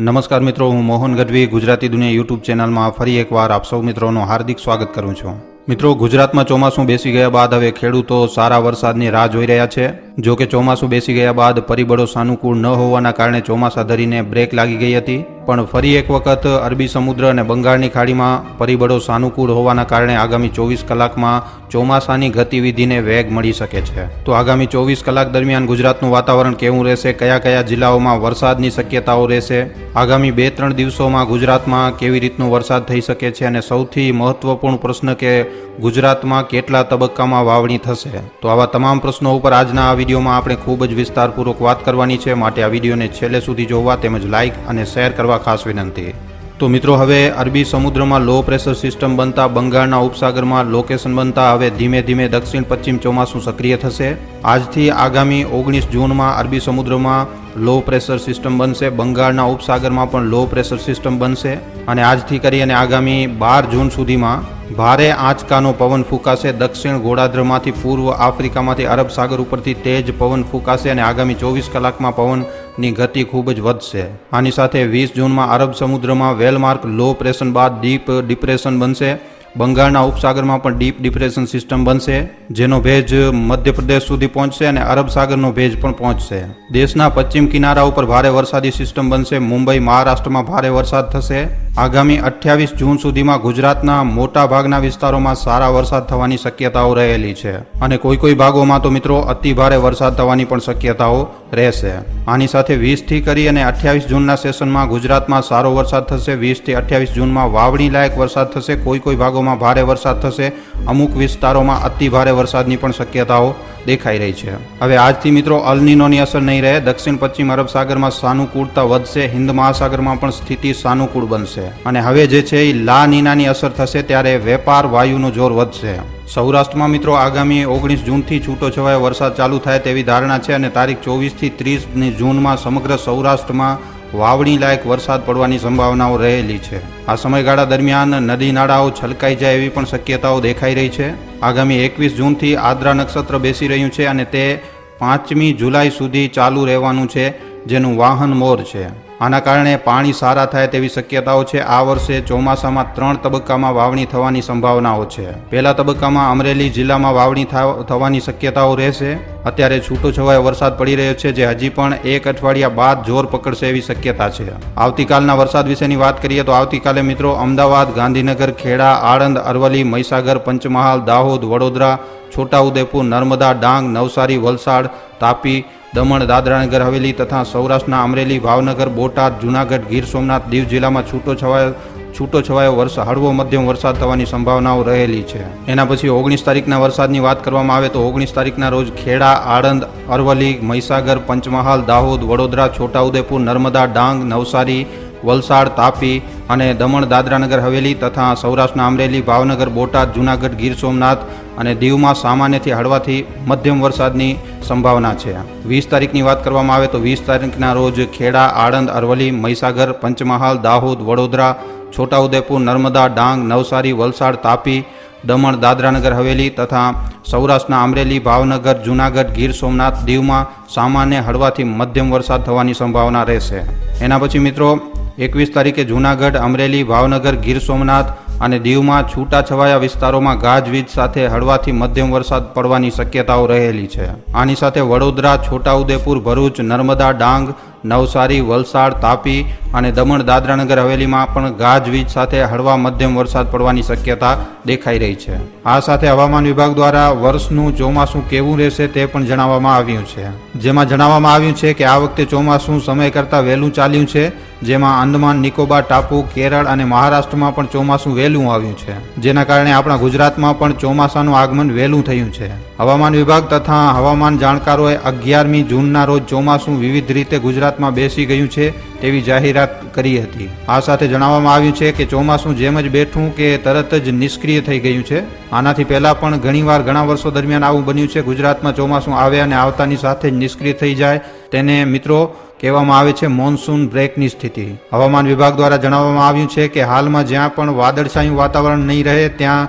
નમસ્કાર મિત્રો, હું મોહન ગઢવી, ગુજરાતી દુનિયા યુટ્યુબ ચેનલમાં ફરી એકવાર આપ સૌ મિત્રોનું હાર્દિક સ્વાગત કરું છું. મિત્રો, ગુજરાતમાં ચોમાસું બેસી ગયા બાદ હવે ખેડૂતો સારા વરસાદની રાહ જોઈ રહ્યા છે. જો કે ચોમાસું બેસી ગયા બાદ પરિબળો સાનુકૂળ ન હોવાના કારણે ચોમાસા ધરીને બ્રેક લાગી ગઈ હતી. પણ ફરી એક વખત અરબી સમુદ્ર અને બંગાળની ખાડીમાં પરિબળો સાનુકૂળ હોવાના કારણે આગામી ચોવીસ કલાકમાં ચોમાસાની ગતિવિધિને વેગ મળી શકે છે. તો આગામી ચોવીસ કલાક દરમિયાન ગુજરાતનું વાતાવરણ કેવું રહેશે? કયા કયા જિલ્લાઓમાં વરસાદની શક્યતાઓ રહેશે? આગામી બે ત્રણ દિવસોમાં ગુજરાતમાં કેવી રીતનો વરસાદ થઈ શકે છે? અને સૌથી મહત્વપૂર્ણ પ્રશ્ન કે ગુજરાતમાં કેટલા તબક્કામાં વાવણી થશે? તો આવા તમામ પ્રશ્નો ઉપર આજના આ વિડીયોમાં આપણે ખૂબ જ વિસ્તારપૂર્વક વાત કરવાની છે. માટે આ વિડીયોને છેલ્લે સુધી જોવા તેમજ લાઇક અને શેર કરવા ખાસ વિનંતી. તો મિત્રો, હવે અરબી સમુદ્રમાં લો પ્રેશર સિસ્ટમ બનતા બંગાળના ઉપસાગરમાં લોકેશન બનતા હવે ધીમે ધીમે દક્ષિણ પશ્ચિમ ચોમાસું સક્રિય થશે. આજથી આગામી ઓગણીસ જૂનમાં અરબી સમુદ્રમાં લો પ્રેશર સિસ્ટમ બનશે, બંગાળના ઉપસાગરમાં પણ લો પ્રેશર સિસ્ટમ બનશે અને આજથી કરી અને આગામી બાર જૂન સુધીમાં ભારે આંચકાનો પવન ફૂંકાશે. દક્ષિણ ગોળાર્ધમાંથી પૂર્વ આફ્રિકામાંથી અરબ સાગર ઉપરથી તેજ પવન ફૂંકાશે અને આગામી ચોવીસ કલાકમાં પવનની ગતિ ખૂબ જ વધશે. આની સાથે વીસ જૂનમાં અરબ સમુદ્રમાં વેલમાર્ક લો પ્રેશન બાદ ડીપ ડિપ્રેશન બનશે. બંગાળના ઉપસાગરમાં પણ ડીપ ડિપ્રેશન સિસ્ટમ બનશે, જેનો ભેજ મધ્યપ્રદેશ સુધી પહોંચશે અને અરબ સાગરનો ભેજ પણ પહોંચશે. દેશના પશ્ચિમ કિનારા ઉપર ભારે વરસાદી સિસ્ટમ બનશે. મુંબઈ, મહારાષ્ટ્રમાં ભારે વરસાદ થશે. આગામી અઠ્યાવીસ જૂન સુધીમાં ગુજરાતના મોટા ભાગના વિસ્તારોમાં સારા વરસાદ થવાની શક્યતાઓ રહેલી છે. અને કોઈ કોઈ ભાગોમાં તો મિત્રો અતિ ભારે વરસાદ થવાની પણ શક્યતાઓ રહેશે. આની સાથે વીસથી કરી અને અઠ્યાવીસ જૂનના સેશનમાં ગુજરાતમાં સારો વરસાદ થશે. વીસથી અઠ્યાવીસ જૂનમાં વાવણી લાયક વરસાદ થશે. કોઈ કોઈ ભાગોમાં ભારે વરસાદ થશે. અમુક વિસ્તારોમાં અતિ ભારે વરસાદની પણ શક્યતાઓ દેખાઈ રહી છે. હવે આજથી મિત્રો અલનીનોની અસર નહીં રહે. દક્ષિણ પશ્ચિમ અરબ સાગરમાં સાનુકૂળતા વધશે. હિન્દ મહાસાગરમાં પણ સ્થિતિ સાનુકૂળ બનશે. અને હવે જે છે એ લા નીનાની અસર થશે ત્યારે વેપાર વાયુનું જોર વધશે. સૌરાષ્ટ્રમાં મિત્રો આગામી ઓગણીસ જૂનથી છૂટો છવાયો વરસાદ ચાલુ થાય તેવી ધારણા છે અને તારીખ ચોવીસથી ત્રીસની જૂનમાં સમગ્ર સૌરાષ્ટ્રમાં વાવણી લાયક વરસાદ પડવાની સંભાવનાઓ રહેલી છે. આ સમયગાળા દરમિયાન નદી નાળાઓ છલકાઈ જાય એવી પણ શક્યતાઓ દેખાઈ રહી છે. આગામી એકવીસ જૂનથી આદ્રા નક્ષત્ર બેસી રહ્યું છે અને તે પાંચમી જુલાઈ સુધી ચાલુ રહેવાનું છે, જેનું વાહન મોર છે. આના કારણે પાણી સારા થાય તેવી શક્યતાઓ છે. આ વર્ષે ચોમાસામાં ત્રણ તબક્કામાં વાવણી થવાની સંભાવનાઓ છે. પહેલા તબક્કામાં અમરેલી જિલ્લામાં વાવણી થાવ- થવાની શક્યતાઓ રહેશે. અત્યારે છૂટોછવાયો વરસાદ પડી રહ્યો છે, જે હજી પણ એક અઠવાડિયા બાદ જોર પકડશે એવી શક્યતા છે. આવતીકાલના વરસાદ વિશેની વાત કરીએ તો આવતીકાલે મિત્રો અમદાવાદ, ગાંધીનગર, ખેડા, આણંદ, અરવલ્લી, મહીસાગર, પંચમહાલ, દાહોદ, વડોદરા, છોટાઉદેપુર, નર્મદા, ડાંગ, નવસારી, વલસાડ, તાપી દમણ, દાદરાનગર, હવેલી તથા સૌરાષ્ટ્રના અમરેલી, ભાવનગર, બોટાદ, જૂનાગઢ, ગીર સોમનાથ, દીવ જિલ્લામાં છૂટો છવાયો છૂટો છવાયો વરસાદ હળવો મધ્યમ વરસાદ થવાની સંભાવનાઓ રહેલી છે. એના પછી ઓગણીસ તારીખના વરસાદની વાત કરવામાં આવે તો ઓગણીસ તારીખના રોજ ખેડા, આણંદ, અરવલ્લી, મહીસાગર, પંચમહાલ, દાહોદ, વડોદરા, છોટાઉદેપુર, નર્મદા, ડાંગ, નવસારી વલસાડ, તાપી અને દમણ, દાદરાનગર, હવેલી તથા સૌરાષ્ટ્રના અમરેલી, ભાવનગર, બોટાદ, જૂનાગઢ, ગીર સોમનાથ અને દીવમાં સામાન્યથી હળવાથી મધ્યમ વરસાદની સંભાવના છે. વીસ તારીખની વાત કરવામાં આવે તો વીસ તારીખના રોજ ખેડા, આણંદ અરવલી મહીસાગર, પંચમહાલ, દાહોદ, વડોદરા, છોટાઉદેપુર, નર્મદા, ડાંગ, નવસારી, વલસાડ, તાપી, દમણ, દાદરાનગર, હવેલી તથા સૌરાષ્ટ્રના અમરેલી, ભાવનગર, જૂનાગઢ, ગીર સોમનાથ દીવમાં સામાન્ય હળવાથી મધ્યમ વરસાદ થવાની સંભાવના રહેશે. એના પછી મિત્રો એકવીસ તારીખે જૂનાગઢ, અમરેલી, ભાવનગર, ગીર સોમનાથ અને દીવમાં છૂટાછવાયા વિસ્તારોમાં ગાજવીજ સાથે હળવાથી મધ્યમ વરસાદ પડવાની શક્યતાઓ રહેલી છે. આની સાથે વડોદરા, છોટાઉદેપુર, ભરૂચ, નર્મદા, ડાંગ, નવસારી, વલસાડ, તાપી અને દમણ, દાદરાનગર હવેલીમાં પણ ગાજવીજ સાથે હળવા મધ્યમ વરસાદ પડવાની શક્યતા દેખાઈ રહી છે. આ સાથે હવામાન વિભાગ દ્વારા વર્ષનું ચોમાસું કેવું રહેશે તે પણ જણાવવામાં આવ્યું છે. જેમાં જણાવવામાં આવ્યું છે કે આ વખતે ચોમાસું સમય કરતાં વહેલું ચાલ્યું છે. જેમાં આંદમાન, નિકોબાર, ટાપુ, કેરળ અને મહારાષ્ટ્રમાં પણ ચોમાસું વહેલું આવ્યું છે. જેના કારણે આપણા ગુજરાતમાં પણ ચોમાસાનું આગમન વહેલું થયું છે. હવામાન વિભાગ તથા હવામાન જાણકારોએ અગિયારમી જૂનના રોજ ચોમાસું વિવિધ રીતે ગુજરાતમાં બેસી ગયું છે તેવી જાહેરાત કરી હતી. આ સાથે જણાવવામાં આવ્યું છે કે ચોમાસું જેમ જ બેઠું કે તરત જ નિષ્ક્રિય થઈ ગયું છે. આનાથી પહેલાં પણ ઘણીવાર ઘણા વર્ષો દરમિયાન આવું બન્યું છે. ગુજરાતમાં ચોમાસું આવે અને આવતાની સાથે જ નિષ્ક્રિય થઈ જાય. તેને મિત્રો કહેવામાં આવે છે, મોન્સૂન બ્રેકની સ્થિતિ. હવામાન વિભાગ દ્વારા જણાવવામાં આવ્યું છે કે હાલમાં જ્યાં પણ વાદળછાયું વાતાવરણ નહીં રહે, ત્યાં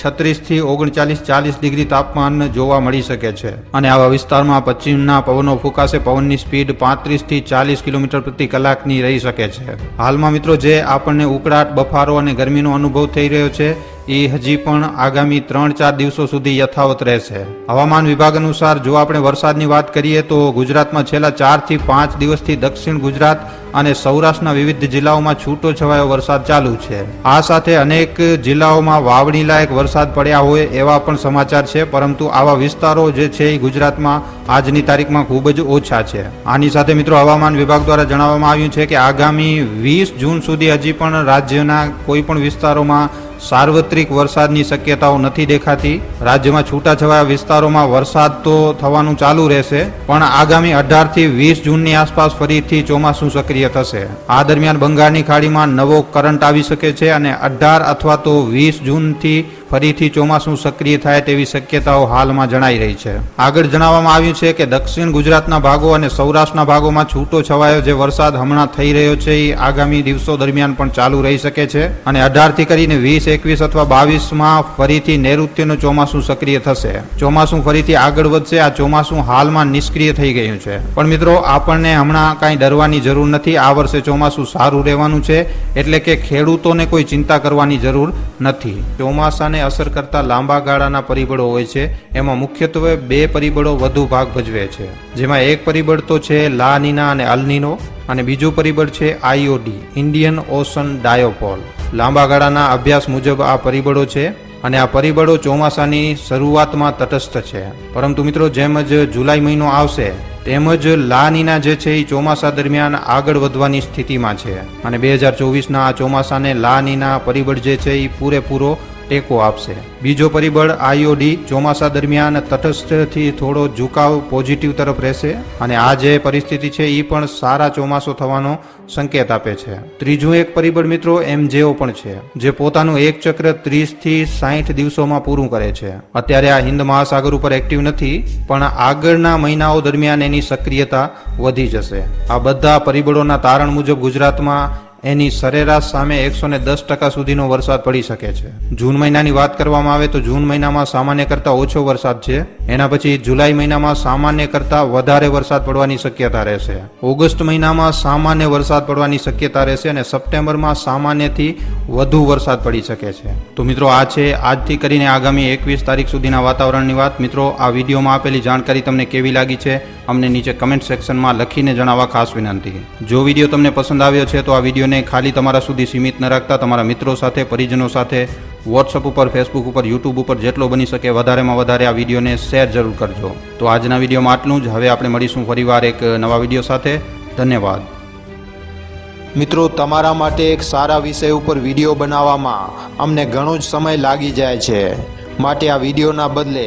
છત્રીસથી ઓગણચાલીસ, ચાલીસ ડિગ્રી તાપમાન જોવા મળી શકે છે. અને આવા વિસ્તારમાં પશ્ચિમના પવનો ફૂંકાશે, પવનની સ્પીડ પાંત્રીસથી ચાલીસ કિલોમીટર પ્રતિ કલાકની રહી શકે છે. હાલમાં મિત્રો, જે આપણને ઉકળાટ, બફારો અને ગરમીનો અનુભવ થઈ રહ્યો છે એ હજી પણ આગામી ત્રણ ચાર દિવસો સુધી યથાવત રહેશે. હવામાન વિભાગ અનુસાર જો આપણે વરસાદની વાત કરીએ તો ગુજરાતમાં છેલ્લા ચારથી પાંચ દિવસથી દક્ષિણ ગુજરાત અને સૌરાષ્ટ્રના વિવિધ જિલ્લાઓમાં છૂટો છવાયો વરસાદ ચાલુ છે. આ સાથે અનેક જિલ્લાઓમાં વાવણી લાયક વરસાદ પડ્યા હોય એવા પણ સમાચાર છે, પરંતુ આવા વિસ્તારો જે છે એ ગુજરાતમાં આજની તારીખમાં ખૂબ જ ઓછા છે. આની સાથે મિત્રો હવામાન વિભાગ દ્વારા જણાવવામાં આવ્યું છે કે આગામી વીસ જૂન સુધી હજી પણ રાજ્યના કોઈ પણ વિસ્તારોમાં સાર્વત્રિક વરસાદની શક્યતાઓ નથી દેખાતી. રાજ્યમાં છૂટાછવાયા વિસ્તારોમાં વરસાદ તો થવાનું ચાલુ રહેશે, પણ આગામી અઢારથી વીસ જૂનની આસપાસ ફરીથી ચોમાસું સક્રિય થશે. આ દરમિયાન બંગાળની ખાડીમાં નવો કરંટ આવી શકે છે અને અઢાર અથવા તો વીસ જૂનથી ફરીથી ચોમાસું સક્રિય થાય તેવી શક્યતાઓ હાલમાં જણાઈ રહી છે. આગળ જણાવવામાં આવ્યું છે કે દક્ષિણ ગુજરાતના ભાગો અને સૌરાષ્ટ્રના ભાગોમાં છૂટો છવાયો જે વરસાદ હમણાં થઈ રહ્યો છે એ આગામી દિવસો દરમિયાન પણ ચાલુ રહી શકે છે અને અઢારથી કરીને વીસ, એકવીસ અથવા બાવીસમાં ફરીથી નૈઋત્યનું ચોમાસું સક્રિય થશે. ચોમાસું ફરીથી આગળ વધશે. આ ચોમાસું હાલમાં નિષ્ક્રિય થઈ ગયું છે. પણ મિત્રો, આપણને હમણાં કાંઈ ડરવાની જરૂર નથી. આ વર્ષે ચોમાસું સારું રહેવાનું છે. એટલે કે ખેડૂતોને કોઈ ચિંતા કરવાની જરૂર નથી. ચોમાસાને અસર કરતા લાંબા ગાળાના પરિબળો હોય છે. એમાં મુખ્યત્વે બે પરિબળો વધુ ભાગ ભજવે છે. જેમાં એક પરિબળ તો છે લાનીના અને અલનીનો અને બીજું પરિબળ છે આઈઓડી ઇન્ડિયન ઓશન ડાયોપોલ. લાંબા ગાળાના અભ્યાસ મુજબ આ પરિબળો છે અને આ પરિબળો ચોમાસાની શરૂઆતમાં તટસ્થ છે. પરંતુ મિત્રો, જેમ જ જુલાઈ મહિનો આવશે તેમજ લાનીના જે છે એ ચોમાસા દરમિયાન આગળ વધવાની સ્થિતિમાં છે. અને બે હજાર ચોવીસના આ ચોમાસાને લાનીના પરિબળ જે છે એ પૂરેપૂરો ટેકો આપશે. બીજો પરિબળ આઈઓડી ચોમાસા દરમિયાન તટસ્થથી થોડો ઝુકાવ પોઝિટિવ તરફ રહેશે અને આ જે પરિસ્થિતિ છે એ પણ સારા ચોમાસો થવાનો સંકેત આપે છે. ત્રીજું એક પરિબળ મિત્રો એમ જેઓ પણ છે, જે પોતાનું એક ચક્ર ત્રીસથી સાહીઠ દિવસોમાં પૂરું કરે છે. અત્યારે આ હિન્દ મહાસાગર ઉપર એક્ટિવ નથી, પણ આગળના મહિનાઓ દરમિયાન એની સક્રિયતા વધી જશે. આ બધા પરિબળોના તારણ મુજબ ગુજરાતમાં એની સરેરાશ સામે એકસો ને દસ ટકા સુધીનો વરસાદ પડી શકે છે. જૂન મહિનાની વાત કરવામાં આવે તો જૂન મહિનામાં સામાન્ય કરતાં ઓછો વરસાદ છે. એના પછી જુલાઈ મહિનામાં સામાન્ય કરતાં વધારે વરસાદ પડવાની શક્યતા રહેશે. ઓગસ્ટ મહિનામાં સામાન્ય વરસાદ પડવાની શક્યતા રહેશે અને સપ્ટેમ્બરમાં સામાન્યથી વધુ વરસાદ પડી શકે છે. તો મિત્રો, આ છે આજથી કરીને આગામી એકવીસ તારીખ સુધીના વાતાવરણની વાત. મિત્રો, આ વિડીયોમાં આપેલી જાણકારી તમને કેવી લાગી છે? અમને નીચે કમેન્ટ સેક્શનમાં લખીને જણાવવા ખાસ વિનંતી જો વીડિયો તમને પસંદ આવ્યો છે, તો આ વિડીયોને ખાલી તમારા સુધી સીમિત ન રાખતા તમારા મિત્રો સાથે, પરિજનો સાથે વોટ્સઅપ ઉપર ફેસબુક ઉપર યુટ્યુબ ઉપર જેટલો બની શકે વધારેમાં વધારે આ વિડીયોને શેર જરૂર કરજો. તો આજના વિડીયોમાં આટલું જ. હવે આપણે મળીશું ફરીવાર એક નવા વીડિયો સાથે. ધન્યવાદ. મિત્રો, તમારા માટે એક સારા વિષય ઉપર વીડિયો બનાવવામાં અમને ઘણો જ સમય લાગી જાય છે. માટે આ વિડીયોના બદલે